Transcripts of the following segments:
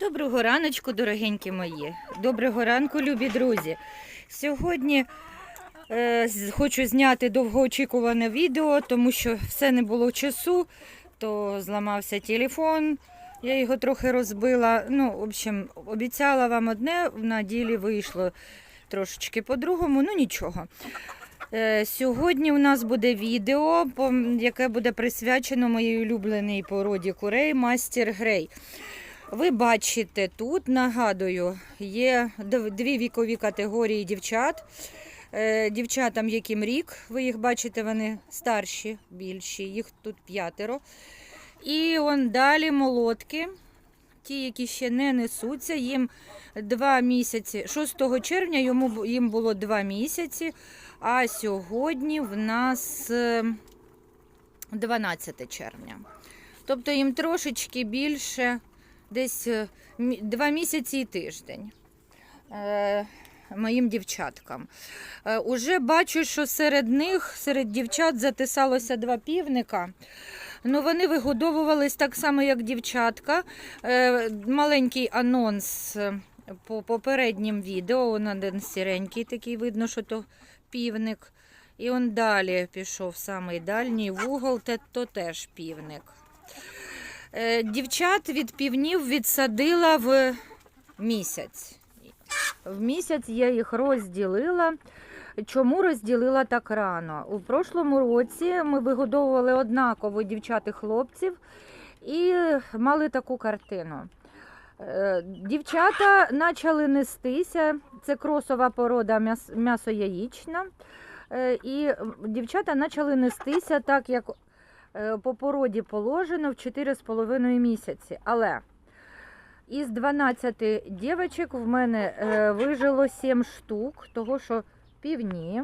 Доброго раночку, дорогенькі мої. Доброго ранку, любі друзі. Сьогодні е, хочу зняти довгоочікуване відео, тому що все не було часу, то зламався телефон, я його трохи розбила. Ну, в общем, обіцяла вам одне, на ділі вийшло трошечки по-другому, ну нічого. Е, Сьогодні у нас буде відео, яке буде присвячено моїй улюбленій породі курей Мастер Грей. Ви бачите тут, нагадую, є дві вікові категорії дівчат. Е, Дівчатам, яким рік, ви їх бачите, вони старші, більші, їх тут п'ятеро. І он далі молодки, ті, які ще не несуться, їм два місяці. 6 червня йому, їм було два місяці, а сьогодні в нас е, 12 червня. Тобто їм трошечки більше десь е, два місяці і тиждень. Е, Моїм дівчаткам. Е, Уже бачу, що серед них, серед дівчат, затисалося два півника. Ну, вони вигодовувались так само, як дівчатка. Маленький анонс по попереднім відео. Он один сіренький такий, видно, що то півник. І он далі пішов самий дальній вугол, то теж півник. Е, Дівчат від півнів відсадила в місяць. В місяць я їх розділила. Чому розділила так рано? У прошлому році ми вигодовували однаково дівчат і хлопців і мали таку картину. Е, Дівчата почали нестися, це кросова порода м'ясо-яєчна. Е, І дівчата почали нестися так, як по породі положено в 4,5 місяці. Але із 12 дівочок в мене е, вижило 7 штук, того що півні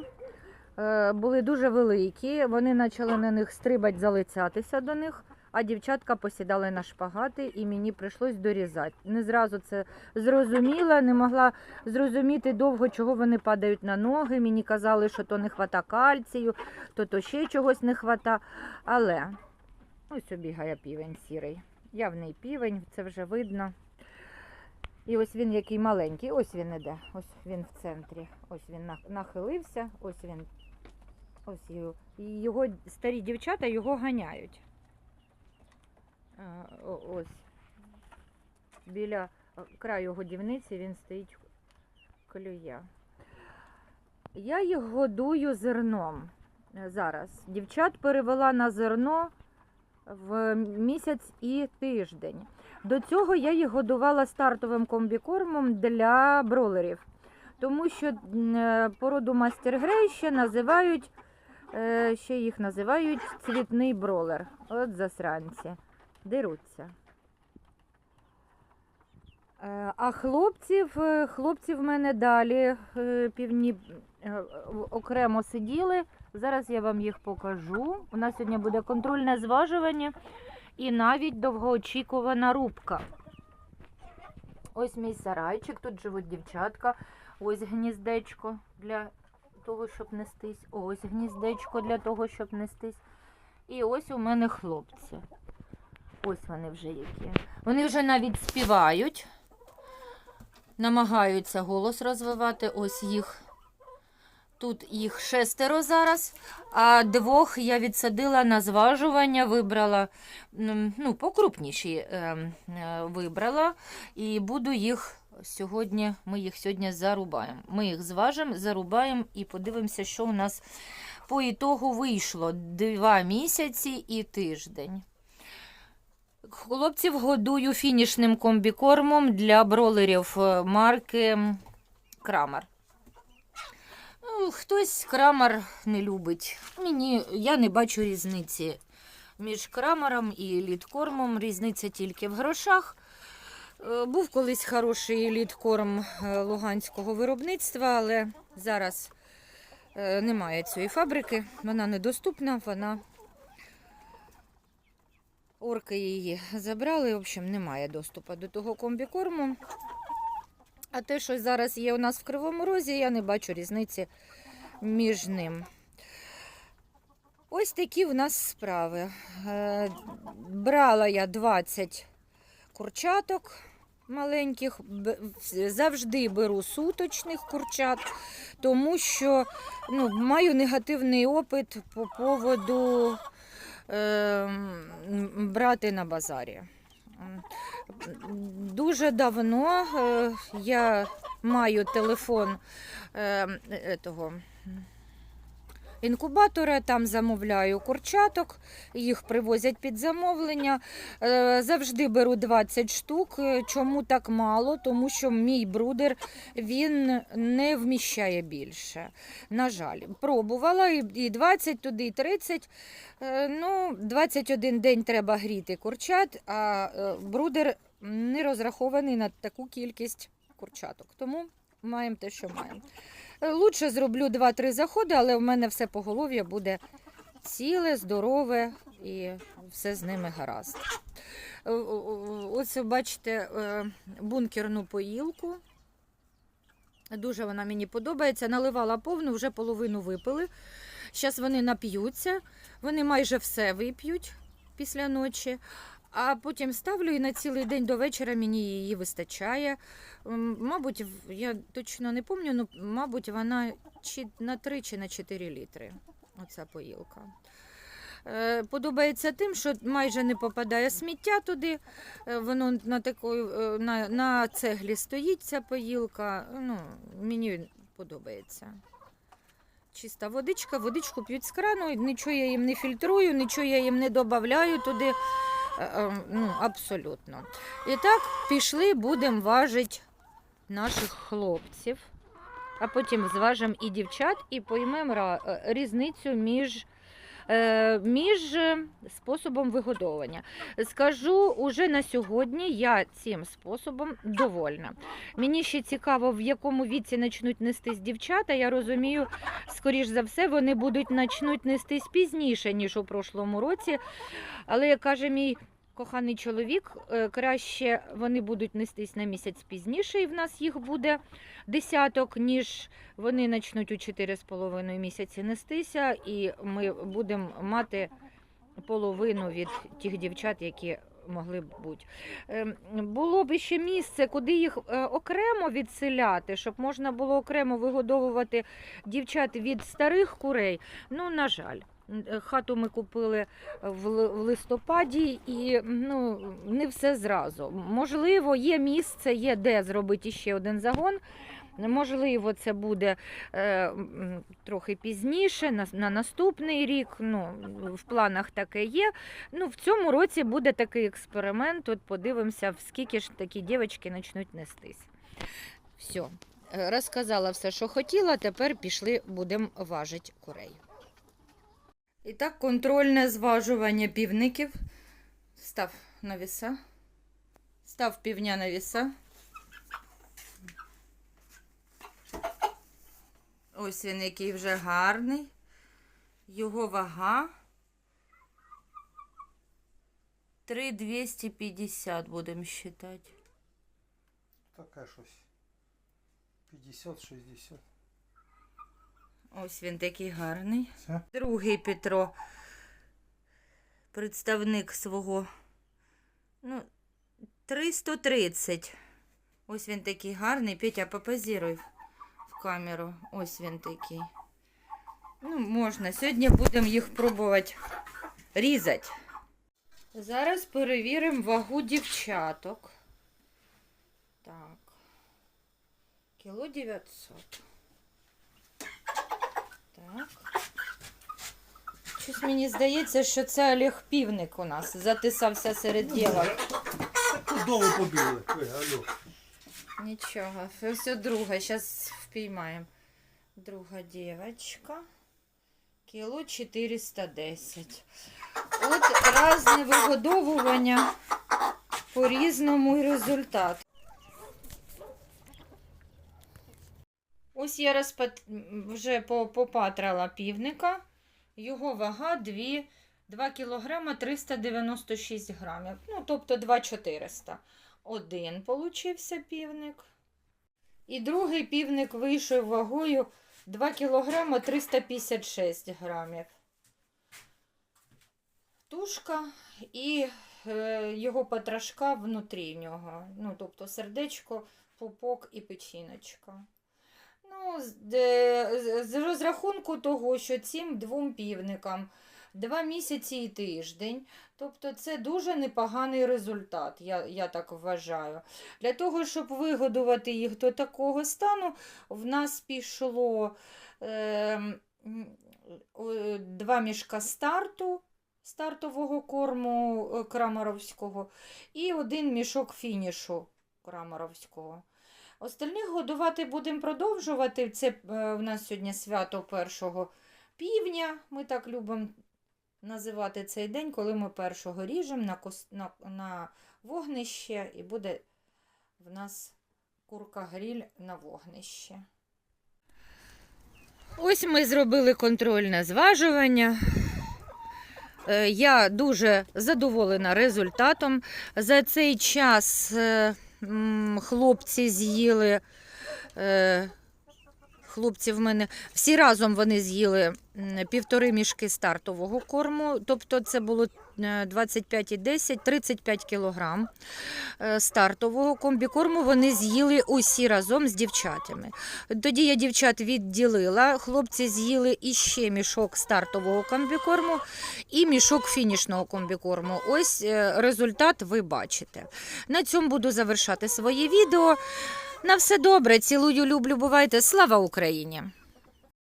е, були дуже великі. Вони почали на них стрибати, залицятися до них, а дівчатка посідали на шпагати і мені прийшлось дорізати. Не зразу це зрозуміла, не могла зрозуміти довго, чого вони падають на ноги. Мені казали, що то не хвата кальцію, то то ще чогось не хвата. Але ось бігає півень сірий. Явний півень, це вже видно. І ось він який маленький, ось він іде, ось він в центрі. Ось він нахилився, ось він. Ось його, його старі дівчата його ганяють. Ось. Біля краю годівниці він стоїть клює. Я їх годую зерном е, зараз. Дівчат перевела на зерно в місяць і тиждень. До цього я їх годувала стартовим комбікормом для бролерів, тому що е, породу Мастер Грей ще називають, е, ще їх називають цвітний бролер. От засранці. Деруться. Е, А хлопців, е, хлопці в мене далі е, півні окремо сиділи. Зараз я вам їх покажу. У нас сьогодні буде контрольне зважування і навіть довгоочікувана рубка. Ось мій сарайчик, тут живуть дівчатка. Ось гніздечко для того, щоб нестись. Ось гніздечко для того, щоб нестись. І ось у мене хлопці. Ось вони вже які. Вони вже навіть співають, намагаються голос розвивати. Ось їх. Тут їх шестеро зараз, а двох я відсадила на зважування, вибрала ну, покрупніші е, е, вибрала, і буду їх сьогодні. Ми їх сьогодні зарубаємо. Ми їх зважимо, зарубаємо і подивимося, що у нас по ітогу вийшло. Два місяці і тиждень. Хлопців годую фінішним комбікормом для бролерів е, марки Крамер. Ну, Хтось крамер не любить. Мені я не бачу різниці між крамером і літкормом. Різниця тільки в грошах. Е, Був колись хороший літкорм е, луганського виробництва, але зараз немає цієї фабрики. Вона недоступна, вона. Орки її забрали, в общем, немає доступу до того комбікорму. А те, що зараз є у нас в Кривому Розі, я не бачу різниці між ним. Ось такі в нас справи. Е, Брала я 20 курчаток маленьких, завжди беру суточних курчат, тому що ну, маю негативний опит по поводу брати на базарі. Дуже давно е, я маю телефон е, етого, інкубатора, там замовляю курчаток, їх привозять під замовлення. Е, Завжди беру 20 штук. Е, Чому так мало? Тому що мій брудер він не вміщає більше. На жаль, пробувала і і 20 туди, і 30. Е, Ну, 21 день треба гріти курчат, а брудер не розрахований на таку кількість курчаток. Тому маємо те, що маємо. Е, Лучше зроблю 2-3 заходи, але в мене все поголов'я буде ціле, здорове і все з ними гаразд. Е, Ось бачите е, бункерну поїлку. Дуже вона мені подобається. Наливала повну, вже половину випили. Зараз вони нап'ються, вони майже все вип'ють після ночі. А потім ставлю і на цілий день до вечора мені її вистачає. Мабуть, я точно не пам'ятаю, ну, мабуть, вона чи на 3 чи на 4 літри. Оця поїлка. Е, Подобається тим, що майже не попадає сміття туди. Е, Воно на такої, е, на, на цеглі стоїть ця поїлка. Ну, мені подобається. Чиста водичка, водичку п'ють з крану, нічого я їм не фільтрую, нічого я їм не додаю туди. Е, е, Ну, абсолютно. І так, пішли, будемо важити наших хлопців, а потім зважимо і дівчат, і поймемо е, різницю між, е, між е, способом вигодовування. Скажу, уже на сьогодні я цим способом довольна. Мені ще цікаво, в якому віці почнуть нестись дівчата. Я розумію, скоріш за все, вони будуть почнуть нестись пізніше, ніж у прошлому році. Але як каже мій коханий чоловік, е, краще вони будуть нестись на місяць пізніше, і в нас їх буде десяток, ніж вони почнуть у 4,5 місяці нестися, і ми будемо мати половину від тих дівчат, які могли б бути. Ем, Було б ще місце, куди їх е, окремо відселяти, щоб можна було окремо вигодовувати дівчат від старих курей. Ну, на жаль. Н- Хату ми купили в листопаді, і ну, не все зразу. Можливо, є місце, є де зробити ще один загон. Можливо, це буде е, трохи пізніше, на, на наступний рік. Ну, в планах таке є. Ну, в цьому році буде такий експеримент. От подивимося, в скільки ж такі дівчатки почнуть нестись. Все, е, розказала все, що хотіла. Тепер пішли, будемо важити курей. І так, контрольне зважування півників. Став на віса. Став півня на віса. Ось він який вже гарний. Його вага 3,250 будемо вважати. Таке щось. 50-60. Ось він такий гарний. Все. Другий Петро, представник свого. Ну, 330. Ось він такий гарний. Петя, попозируй в камеру. Ось він такий. Ну, можна. Сьогодні будемо їх пробувати різати. Зараз перевіримо вагу дівчаток. Так. Кіло 900. Щось мені здається, що це Олег Півник у нас затисався серед дівок. Довго побігли. Ви, алло. Нічого, все друга, зараз впіймаємо. Друга дівчинка. Кіло 410. От різне вигодовування по різному і результат. Ось я розпат... вже по- попатрала півника. Його вага 2, 2 кг 396 грамів. Ну, тобто 2,400. Один получився півник. І другий півник вийшов вагою 2 кг 356 грамів. Тушка і е, його потрошка внутрі нього. Ну, тобто сердечко, пупок і печіночка. Ну, з, з- з розрахунку того, що цим двом півникам два місяці і тиждень. Тобто це дуже непоганий результат, я, я так вважаю. Для того, щоб вигодувати їх до такого стану, в нас пішло е, два мішка старту, стартового корму е, крамаровського і один мішок фінішу крамаровського. Остальних годувати будемо продовжувати. Це е, в нас сьогодні свято першого півня. Ми так любимо називати цей день, коли ми першого ріжемо на, кос... на... на вогнище, і буде в нас курка гріль на вогнище. Ось ми зробили контрольне зважування. Е, Я дуже задоволена результатом. За цей час е, хлопці з'їли. е, Хлопці в мене всі разом вони з'їли півтори мішки стартового корму, тобто це було 25,10, 35 кілограм е, стартового комбікорму вони з'їли усі разом з дівчатами. Тоді я дівчат відділила, хлопці з'їли іще мішок стартового комбікорму і мішок фінішного комбікорму. Ось е, результат ви бачите. На цьому буду завершати своє відео. На все добре, цілую, люблю, бувайте. Слава Україні!